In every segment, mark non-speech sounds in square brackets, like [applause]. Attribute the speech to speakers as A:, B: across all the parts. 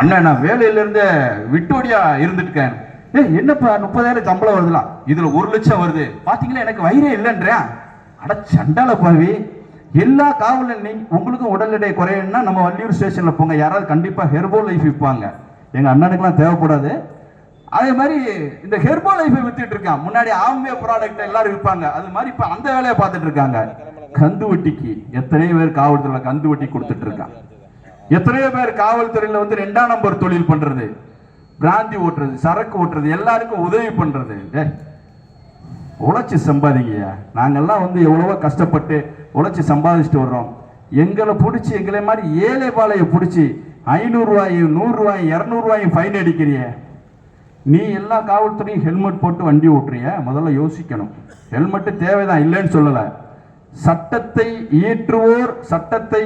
A: அண்ணன் நான் வேலையில இருந்து விட்டோடியா இருந்துட்டு ஏ என்னப்பா முப்பதாயிரம் சம்பளம் வருதுலாம் இதுல ஒரு லட்சம் வருது. பாத்தீங்களா எனக்கு வயிறே இல்லைன்றேன் அட சண்டால பாவி. எல்லா காவல் நீ உங்களுக்கும் உடல் எடை குறையணும்னா நம்ம வள்ளியூர் ஸ்டேஷன்ல போங்க. யாராவது கண்டிப்பா ஹெர்போ லைஃப் விற்பாங்க எங்க அண்ணனுக்குலாம் தேவைப்படாது. அதே மாதிரி இந்த ஹெர்போ லைஃபை வித்துட்டு இருக்கான். முன்னாடி ஆம்வே ப்ராடக்ட் எல்லாரும் விற்பாங்க அது மாதிரி இப்ப அந்த வேலையை பார்த்துட்டு இருக்காங்க. கந்து வட்டிக்கு எத்தனையோ பேர் காவல்துறையில கந்து வட்டி கொடுத்துட்டு இருக்கான். எத்தனையோ பேர் காவல்துறையில் வந்து ரெண்டாம் நம்பர் தொழில் பண்றது பிராந்தி ஓட்டுறது சரக்கு ஓட்டுறது எல்லாருக்கும் உதவி பண்றது. உழைச்சி சம்பாதிங்கய்யா. நாங்கெல்லாம் வந்து எவ்வளவோ கஷ்டப்பட்டு உழைச்சி சம்பாதிச்சுட்டு வர்றோம். எங்களை பிடிச்சி எங்களை மாதிரி ஏழை பாளைய பிடிச்சி ஐநூறுரூவாயும் நூறுரூவாயும் இரநூறுவாயும் ஃபைன் அடிக்கிறிய. நீ எல்லா காவல்துறையும் ஹெல்மெட் போட்டு வண்டி ஓட்டுறிய? முதல்ல யோசிக்கணும். ஹெல்மெட்டு தேவைதான் இல்லைன்னு சொல்லலை. சட்டத்தை இயற்றுவோர் சட்டத்தை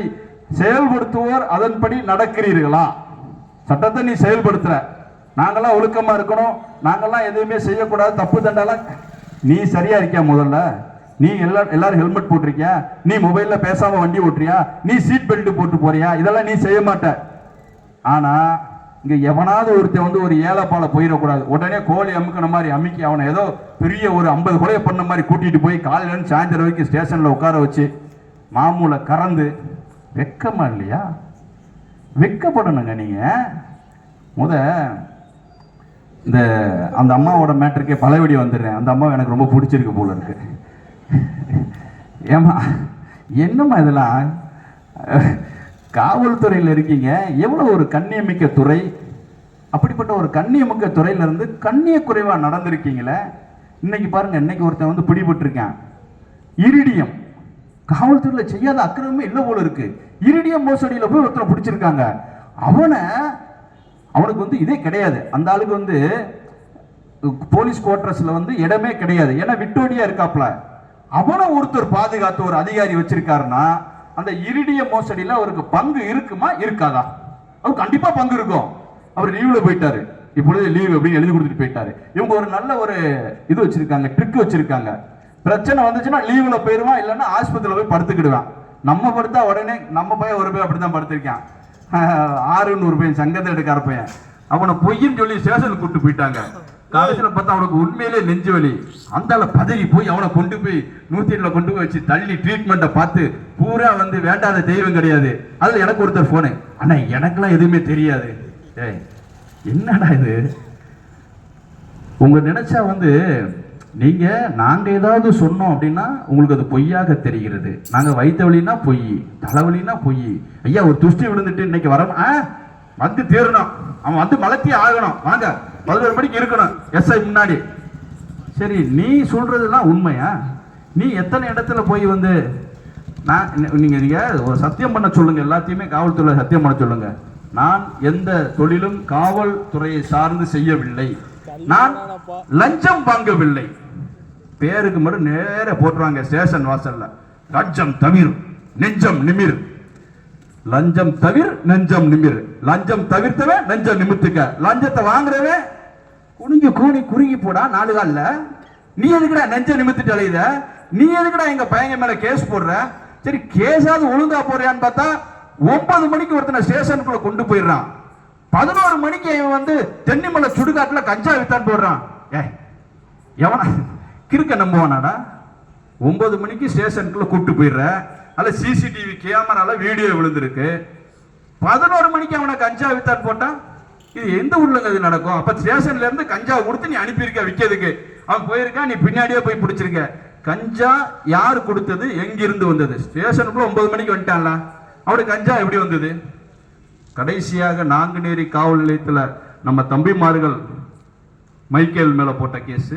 A: செயல்படுத்துவோர் அதன்படி நடக்கிறீர்களா? சட்டத்தை நீ செயல்படுத்துற. நாங்கெல்லாம் ஒழுக்கமா இருக்கணும். நாங்கெல்லாம் எதுவுமே செய்யக்கூடாது. தப்பு தண்டாலாம் நீ சரியா இருக்கியா முதல்ல? நீ எல்லா எல்லாரும் ஹெல்மெட் போட்டிருக்கியா? நீ மொபைல்ல பேசாம வண்டி ஓட்டுறியா? நீ சீட் பெல்ட் போட்டு போறியா? இதெல்லாம் நீ செய்ய மாட்ட. ஆனா இங்க எவனாவது ஒருத்தன் வந்து ஒரு ஏழைப்பால போயிடக்கூடாது. உடனே கோழி அமுக்கின மாதிரி அமுக்கி அவனை ஏதோ பெரிய ஒரு ஐம்பது கொலையை பண்ண மாதிரி கூட்டிட்டு போய் காலையில சாயந்தரம் வரைக்கும் ஸ்டேஷன்ல உட்கார வச்சு மாமூலை கறந்து வெக்கமா இல்லையா வெக்கப்படணுங்க நீங்க. முத இந்த அந்த அம்மாவோட மேட்டருக்கே பழவடி வந்துடுறேன். அந்த அம்மா எனக்கு ரொம்ப பிடிச்சிருக்கு போல இருக்கு. ஏமா என்னம்மா இதெல்லாம்? காவல்துறையில் இருக்கீங்க. எவ்வளோ ஒரு கண்ணியமிக்க துறை. அப்படிப்பட்ட ஒரு கண்ணியமிக்க துறையிலேருந்து கண்ணிய குறைவாக நடந்திருக்கீங்களே. இன்னைக்கு பாருங்கள் இன்னைக்கு ஒருத்தன் வந்து பிடிபட்டிருக்கேன். இரிடியம். காவல்துறையில் செய்யாத அக்கிரமே இல்லை போல இருக்கு. இரிடியம் மோசடியில் போய் ஒருத்தனை பிடிச்சிருக்காங்க. அவனை அவனுக்கு வந்து இதே கிடையாது. அந்த ஆளுக்கு வந்து போலீஸ் குவார்டர்ஸில் வந்து இடமே கிடையாது. ஏன்னா விட்டோடியா இருக்காப்ல. அவனை ஒருத்தர் பாதுகாத்து ஒரு அதிகாரி வச்சிருக்காருன்னா அந்த இரிடிய மோசடியில் அவருக்கு பங்கு இருக்குமா இருக்காதா? அவர் கண்டிப்பாக பங்கு இருக்கும். அவர் லீவில் போயிட்டாரு. இப்பொழுது லீவ் அப்படின்னு எழுதி கொடுத்துட்டு போயிட்டாரு. இவங்க ஒரு நல்ல ஒரு இது வச்சிருக்காங்க ட்ரிக் வச்சிருக்காங்க. பிரச்சனை வந்துச்சுன்னா லீவில் போயிடுவான் இல்லைன்னா ஆஸ்பத்திரியில் போய் படுத்துக்கிடுவான். நம்ம படுத்தா உடனே நம்ம பையன் ஒரு பையன் அப்படிதான் படுத்திருக்கான். [laughs] ஆறுநூறு பையன் சங்கத்தை எடுக்கார பையன். அவனை பொய்ன்னு சொல்லி ஸ்டேஷனுக்கு கூட்டு போயிட்டாங்க. கடைசியில பார்த்தா அவனுக்கு உண்மையிலே நெஞ்சு வலி. அந்தால பதவி போய் அவனை கொண்டு போய் நூத்தி எட்டுல கொண்டு போய் வச்சு தள்ளி ட்ரீட்மெண்ட்டை பார்த்து பூரா வந்து வேண்டாத தெய்வம் கிடையாது. அதில் எனக்கு ஒருத்தர் ஃபோனு அண்ணா எனக்கெல்லாம் எதுவுமே தெரியாது. ஏய் என்னடா இது? உங்க நினைச்சா வந்து நீங்க நாங்க ஏதாவது சொன்னோம் அப்படின்னா உங்களுக்கு அது பொய்யாக தெரிகிறது. நாங்க வைத்த வழினா பொய் தலைவலினா பொய். ஐயா ஒரு துஷ்டி விழுந்துட்டு இன்னைக்கு வர ஆ? வந்து தேரணும் அவன் வந்து மலத்தி ஆகணும். வாங்க பதினோரு மணிக்கு இருக்கணும். எஸ்ஐ முன்னாடி. சரி நீ சொல்றதெல்லாம் உண்மையா? நீ எத்தனை இடத்துல போய் வந்து நான் நீங்க நீங்க ஒரு சத்தியம் பண்ண சொல்லுங்க. எல்லாத்தையுமே காவல்துறை சத்தியம் பண்ண சொல்லுங்க. நான் எந்த தொழிலும் காவல்துறையை சார்ந்து செய்யவில்லை. நான் லஞ்சம் வாங்கவில்லை. பேருக்கு மட்டும் நேர போட்டுருவாங்க ஸ்டேஷன் வாசல்ல. லஞ்சம் தவிர நெஞ்சம் நிமிர். லஞ்சம் தவிர நெஞ்சம் நிமிர். லஞ்சம் தவிர்த்தவன் நெஞ்சம் நிமித்துக்க லஞ்சத்தை வாங்குறவன் குனிஞ்சு கூனி குறுகி போடா நாலு காலில். நீ எதுக்குடா நெஞ்ச நிமித்துட்டு அலையுத? நீ எதுக்குடா எங்க பையங்க மேல கேஸ் போடுற? சரி கேஸாவது ஒழுங்கா போடுறியான்னு பார்த்தா ஒன்பது மணிக்கு ஒருத்தனை ஸ்டேஷனுக்குள்ள கொண்டு போயிடுறான். பதினோரு மணிக்கு இவன் வந்து தென்னிமலை சுடுகாட்டுல கஞ்சா வித்தான் போடுறான். ஏ எவனா கிறுக்க நம்புவானாடா? ஒன்பது மணிக்கு ஸ்டேஷனுக்குள்ள கூப்பிட்டு போயிடுற. அல்ல சிசிடிவி கேமரால வீடியோ விழுந்திருக்கு. பதினோரு மணிக்கு அவனை கஞ்சா வித்தான் போட்டான் இது எந்த ஊர்லங்க இது நடக்கும்? அப்ப ஸ்டேஷன்ல இருந்து கஞ்சா கொடுத்து நீ அனுப்பியிருக்க விற்கிறதுக்கு அவன் போயிருக்கான் நீ பின்னாடியே போய் பிடிச்சிருக்க. கஞ்சா யார் கொடுத்தது? எங்கிருந்து வந்தது? ஸ்டேஷனுக்குள்ள ஒன்பது மணிக்கு வந்துட்டான்ல. அவனுக்கு கஞ்சா எப்படி வந்தது? கடைசியாக நாங்குநேரி காவல் நிலையத்தில் நம்ம தம்பிமார்கள் மைக்கேல் மேலே போட்ட கேஸு.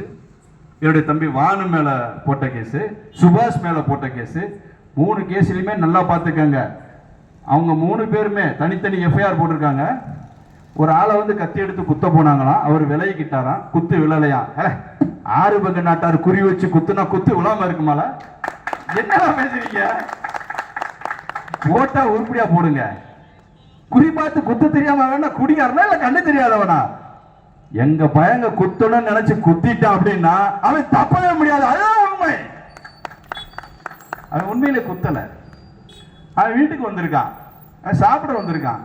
A: என்னுடைய தம்பி வானு மேல போட்ட கேஸு சுபாஷ் மேல போட்ட கேஸு. மூணு கேஸ்லையுமே நல்லா பார்த்துக்கங்க. அவங்க மூணு பேருமே தனித்தனி எஃப்ஐஆர் போட்டிருக்காங்க. ஒரு ஆளை வந்து கத்தி எடுத்து குத்த போனாங்களாம். அவர் விலகிக்கிட்டாராம். குத்து விழலையாம். ஆறு பங்கு நாட்டார் குறி வச்சு குத்துனா குத்து விழாம இருக்குமால என்னடா பேசுறீங்க? போட்டா உருப்படியா போடுங்க. குறி பார்த்து குத்து தெரியாம வேணா குடியாரனா இல்ல கண்ணு தெரியாதவனா? எங்க பயங்க குத்தணும்னு நினைச்சு குத்திட்டான் அப்படின்னா அவன் தப்பவே முடியாது. அதுதான் உண்மை. அவன் உண்மையிலே குத்தல. அவன் வீட்டுக்கு வந்திருக்கான். அவன் சாப்பிட வந்திருக்கான்.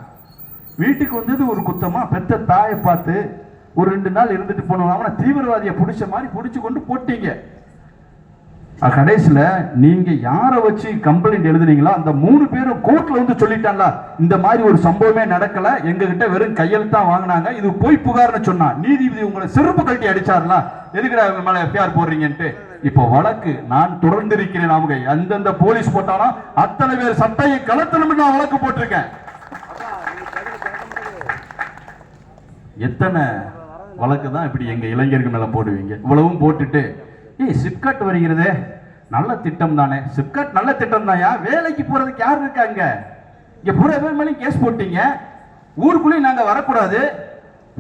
A: வீட்டுக்கு வந்தது ஒரு குத்தமா பெத்த தாயை பார்த்து ஒரு ரெண்டு நாள் இருந்துட்டு போனோம். அவனை தீவிரவாதியை பிடிச்ச மாதிரி பிடிச்சு கொண்டு போட்டீங்க. கடைசியில் நீங்கள் யாரை வச்சு கம்ப்ளைண்ட் எழுதுனீங்களோ அந்த மூணு பேரும் கோர்ட்டில் வந்து சொல்லிட்டாங்களா? இந்த மாதிரி ஒரு சம்பவமே நடக்கலை. எங்ககிட்ட வெறும் கையெழுத்தான் வாங்கினாங்க. இது போய் புகார்னு சொன்னா நீதிபதி உங்களை செருப்பு கழட்டி அடிச்சார்லா? எதுக்குடா அவங்க மேலே எஃப்ஐஆர் போடுறீங்கன்ட்டு. இப்போ வழக்கு நான் தொடர்ந்து இருக்கிறேன் அவங்க. எந்தெந்த போலீஸ் போட்டாலும் அத்தனை பேர் சட்டையை கலத்தணும் நான் வழக்கு போட்டிருக்கேன். எத்தனை வழக்கு தான் இப்படி எங்கள் இளைஞர்கள் மேலே போடுவீங்க? இவ்வளவும் போட்டுட்டு ஏய் சிப்கட் வருகிறதே. நல்ல திட்டம் தானே சிப்கட் நல்ல திட்டம் தான்யா வேலைக்கு போறதுக்கு யார் இருக்காங்க இங்க? பூரா பேர் கேஸ் போட்டீங்க. ஊருக்குள்ளேயும் நாங்க வரக்கூடாது.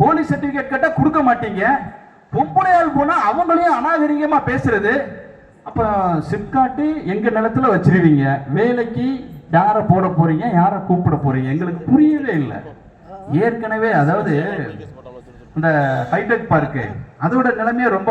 A: போலீஸ் சர்டிஃபிகேட் கேட்டா கொடுக்க மாட்டீங்க. பொம்பளையால் போனா அவங்களையும் அநாகரிகமா பேசுறது. அப்ப சிப்காட்டு எங்க நிலத்துல வச்சிருவீங்க? வேலைக்கு யாரை போட போறீங்க? யாரை கூப்பிட போறீங்க? எங்களுக்கு புரியவே இல்லை. ஏற்கனவே அதாவது இந்த ஹைடெக் பார்க்கு அதோட நிலைமையே ரொம்ப